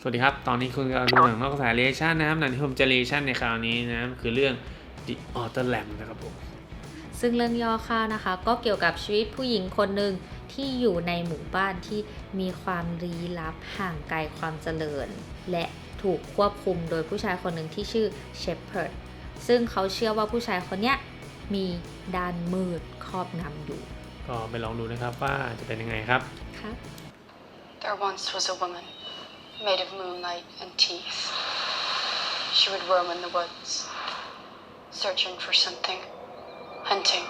สวัสดีครับ ตอนนี้คุณกำลังดูหนังนอกกระแสเรชั่นนะครับ หนังที่ผมจะเรชั่นในคราวนี้นะครับคือเรื่อง The Outer Lamb นะครับผม ซึ่งเรื่องย่อค่าวนะคะ ก็เกี่ยวกับชีวิตผู้หญิงคนหนึ่งที่อยู่ในหมู่บ้านที่มีความลี้ลับห่างไกลความเจริญ และถูกควบคุมโดยผู้ชายคนหนึ่งที่ชื่อเชพเพิร์ดซึ่งเขาเชื่อว่าผู้ชายคนเนี้ยมีด้านมืดครอบงำอยู่ ก็ไปลองดูนะครับว่าจะเป็นยังไงครับครับ There once was a woman made of moonlight and teeth. She would roam in the woods, searching for something, hunting.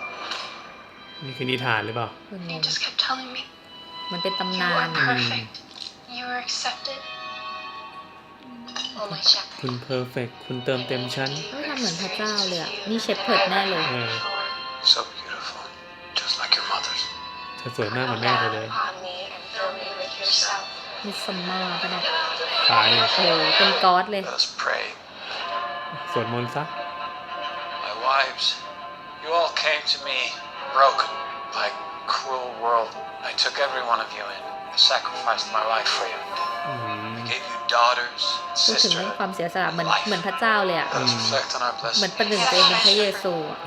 นี่คือนิทานหรือเปล่า เพิ่ง And ง he ง just kept telling me, มันเป็น You ตำนาน are perfect. You are accepted. Oh, my shepherd. คุณเพอร์เฟกคุณเติมเต็มชั้น เฮ้ยทำเหมือนพระเจ้าเลยอะนี่เชพเพิร์ดแน่เลย เออ So beautiful, just like your mother's. เธอสวยมากเหมือนแม่เธอเลย Upon มิสซัมมาก็ได้ตายเลยโอ้เป็นก๊อดเลย Let us pray. สวดมนต์ซะ My wives, you all came to me broken by a cruel world. I took every one of you in. I sacrificed my life for you. อืม I gave you daughters, พูดถึงเรื่องความ sisterhood. เสียสละเหมือนเหมือนพระเจ้าเลยอะ Let us reflect on our เหมือน blessing. ประหนึ่งตัวเองเป็นพระเยซูอะ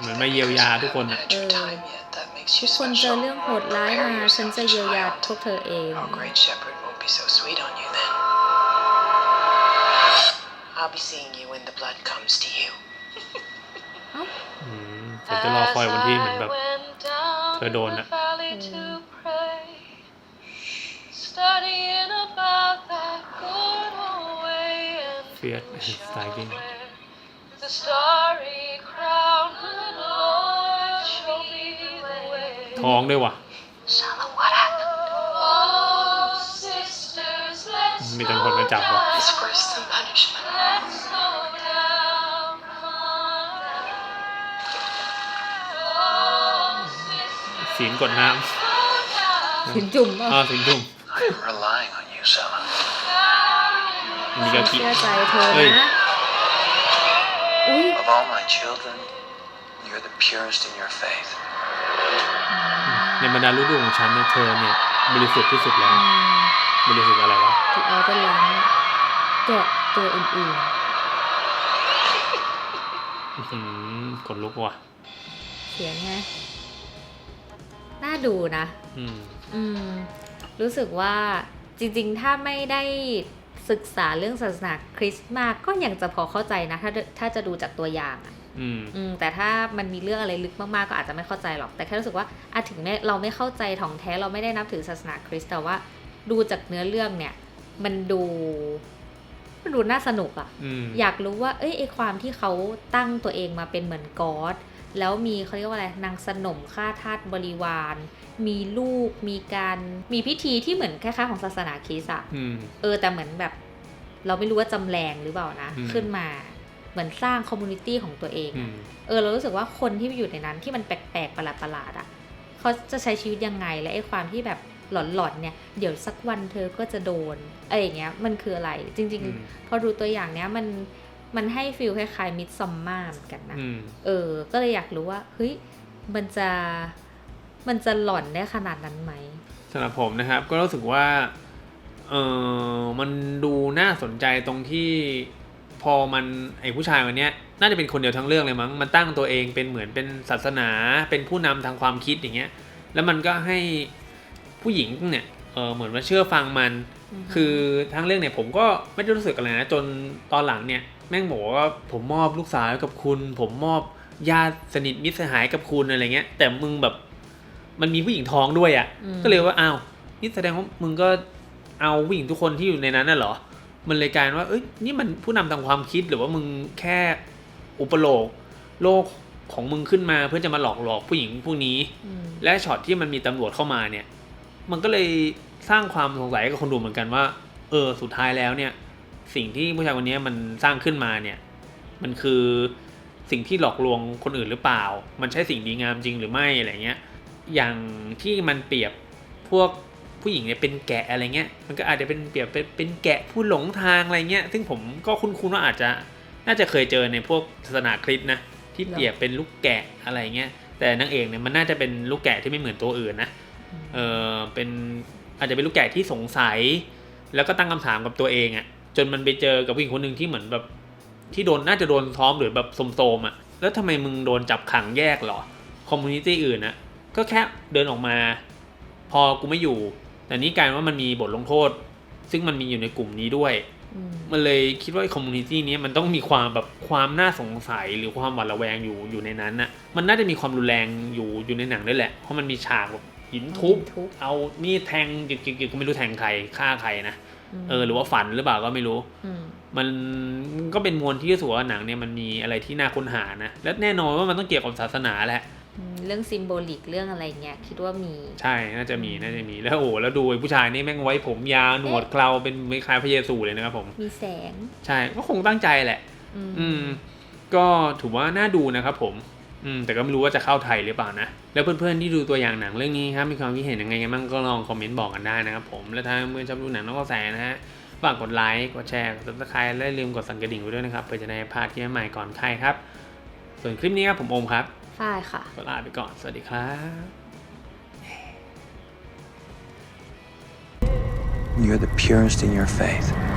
เหมือนมาเยียวยาทุกคนอะ Had your time yet? That makes ทุ you กคนเจอ special. เรื่องโหดร้ายมา ฉันจะเยียวยาพวกเธอเอง Our great shepherd won't be so sweet on you then. I'll be seeing you when the blood comes to you. อืมฉันจะรอคอยวันที่เหมือนแบบ เธอโดนอะ เฟียสสไตล์กิ้ง the starry crown, good Lord, show me the way. ท้องด้วยว่ะ Shala, what happened? Oh, sisters, let's มีตำรวจมาจับว่ะ Disgrace and punishment. Let's slow down, come on. Oh, sisters, ศีลกดน้ slow down. ถึงจุ่มำอะอ้าวศีลจุ่ม I am relying on you, Sela. อันนี้ก็คิด เชื่อใจเธอเฮ้ย นะ อุ้ย Of all my children, you're the purest in your faith. ในบรรดาลูกๆของฉันเนี่ยเธอเนี่ยบริสุทธิ์ที่สุดแล้วบริสุทธิ์อะไรวะ ที่เอาจะล้างแกะตัวอื่นอื้อหือขนลุกว่ะ ๆ เสียงไงน่าดูนะ อืม อืม รู้สึกว่าจริงๆ ถ้าไม่ได้ ศึกษาเรื่องศาสนาคริสต์มากก็ยังจะพอเข้าใจนะ ถ้าถ้าจะดูจากตัวอย่างอะอืมอืมแต่ถ้ามันมีเรื่องอะไรลึกมากๆก็อาจจะไม่เข้าใจหรอก แต่แค่รู้สึกว่าอาถึงแม้เราไม่เข้าใจถ่องแท้เราไม่ได้นับถือศาสนาคริสต์แต่ว่าดูจากเนื้อเรื่องเนี่ย มันดูมันดูน่าสนุกอะอืมอยากรู้ว่า เอ้ยไอความที่เขาตั้งตัวเองมาเป็นเหมือนกอด แล้วมีเขาเรียกว่าอะไรนางสนมฆ่าทาสบริวาร มีลูกมีการมีพิธีที่เหมือนคล้ายๆของศาสนาคริสต์อะอืม เออแต่เหมือนแบบ เราไม่รู้ว่าจำแรงหรือเปล่านะ อืม ขึ้นมาเหมือนสร้างคอมมูนิตี้ของตัวเองอือะม เออเรารู้สึกว่าคนที่ไปอยู่ในนั้นที่มันแปลกๆประหลาดๆอะ่ะเขาจะใช้ชีวิตยังไงและไอ้ความที่แบบหลอนๆเนี่ยเดี๋ยวสักวันเธอก็จะโดนอะไรอย่างเงี้ยมันคืออะไรจริงอืมๆพอดูตัวอย่างเนี้ยมัน มันให้ฟิลคล้ายๆมิดซัมมาเหมือนกันนะอืมเออ ก็เลยอยากรู้ว่าเฮ้ยมันจะมันจะหลอนได้ขนาดนั้นไหมสำหรับผมนะครับ ก็รู้สึกว่าเออมันดูน่าสนใจตรงที่พอมันไอผู้ชายคนเนี้ยน่าจะเป็นคนเดียวทั้งเรื่องเลยมั้งมันตั้งตัวเองเป็นเหมือนเป็นศาสนาเป็นผู้นำทางความคิดอย่างเงี้ย แล้วมันก็ให้ผู้หญิงเนี่ยเออเหมือนว่าเชื่อฟังมันอือฮึคือทั้งเรื่องเนี่ยผมก็ไม่ได้รู้สึกอะไรนะจนตอนหลังเนี่ยแม่งบอกว่าผมมอบลูกสาวให้กับคุณ ผมมอบญาติสนิทมิตรสหายกับคุณอะไรเงี้ย แต่มึงแบบมันมีผู้หญิงท้องด้วยอะ่ะอืมก็เลยว่าอ้าวนี่แสดงว่ามึงก็เอาผู้หญิงทุกคนที่อยู่ในนั้นน่ะเหรอ มันเลยกลายเป็นว่าเอ้ยนี่มันผู้นำทางความคิดหรือว่ามึงแค่อุปโลกโลกของมึงขึ้นมาเพื่อจะมาหลอกหลอกผู้หญิงพวกนี้อืมและช็อตที่มันมีตำรวจเข้ามาเนี่ย มันก็เลย สร้างความสงสัยให้กับคนดูเหมือนกันว่า เออสุดท้ายแล้วเนี่ย สิ่งที่ผู้ชายคนนี้มันสร้างขึ้นมาเนี่ย มันคือสิ่งที่หลอกลวงคนอื่นหรือเปล่า มันใช่สิ่งดีงามจริงหรือไม่อะไรเงี้ย อย่างที่มันเปรียบพวกผู้หญิงเนี่ยเป็นแกะอะไรเงี้ย มันก็อาจจะเป็นเปรียบเป็นเป็นแกะผู้หลงทางอะไรเงี้ย ซึ่งผมก็คุ้นๆว่าอาจจะน่าจะเคยเจอในพวกศาสนาคริสต์นะที่เปรียบเป็นลูกแกะอะไรเงี้ย แต่นางเอกเนี่ยมันน่าจะเป็นลูกแกะที่ไม่เหมือนตัวอื่นนะ เออเป็น อาจจะเป็นลูกแกะที่สงสัย แล้วก็ตั้งคำถามกับตัวเองอะจนมันไปเจอกับผู้หญิงคนหนึ่งที่เหมือนแบบที่โดนน่าจะโดนท้อมหรือแบบโสมๆอะแล้วทำไมมึงโดนจับขังแยกเหรอคอมมูนิตี้อื่นนะก็แค่เดินออกมา พอกูไม่อยู่ แต่นี้กลายเป็นว่ามันมีบทลงโทษ ซึ่งมันมีอยู่ในกลุ่มนี้ด้วยอืมมันเลยคิดว่าคอมมูนิตี้นี้มันต้องมีความแบบความน่าสงสัยหรือความหวาดระแวงอยู่อยู่ในนั้นน่ะมันน่าจะมีความรุนแรงอยู่อยู่ในหนังด้วยแหละ เพราะมันมีฉากแบบ หินทุบทุบ เอามีดแทงจึกๆๆก็ไม่รู้แทงใครฆ่าใครนะมเออหรือว่าฝันหรือเปล่าก็ไม่รู้มมันก็เป็นมวลที่รู้สึกว่าหนังเนี่ยมันมีอะไรที่น่าค้นหานะและแน่นอนว่ามันต้องเกี่ยวกับศาสนาแหละอืมเรื่องซิมโบลิกเรื่องอะไรเงี้ยคิดว่ามี ใช่น่าจะมีน่าจะมีแล้วโอ้โหแล้วดูไอ้ผู้ชายนี่แม่งไว้ผมยาวหนวดเคราเป็นคล้ายพระเยซูเลยนะครับผม มีแสง ใช่ก็คงตั้งใจแหละ อืมอืมก็ถือว่าน่าดูนะครับผม อืมแต่ก็ไม่รู้ว่าจะเข้าไทยหรือเปล่านะ แล้วเพื่อนๆที่ดูตัวอย่างหนังเรื่องนี้ครับมีความคิดเห็นยังไงกันบ้างก็ลองคอมเมนต์บอกกันได้นะครับผมและถ้าเมื่อนชอบดูหนังน้องกระแสนะฮะฝากกดไลค์กดแชร์กด subscribe และอย่าลืมกดสั่นกระดิ่งไว้ด้วยนะครับเพื่อจะได้ไม่พลาดคลิปใหม่ก่อนใครครับ ส่วนคลิปนี้ครับผมโอมครับฝ้ายค่ะก็ลาไปก่อนสวัสดีครับ You're the purest in your faith.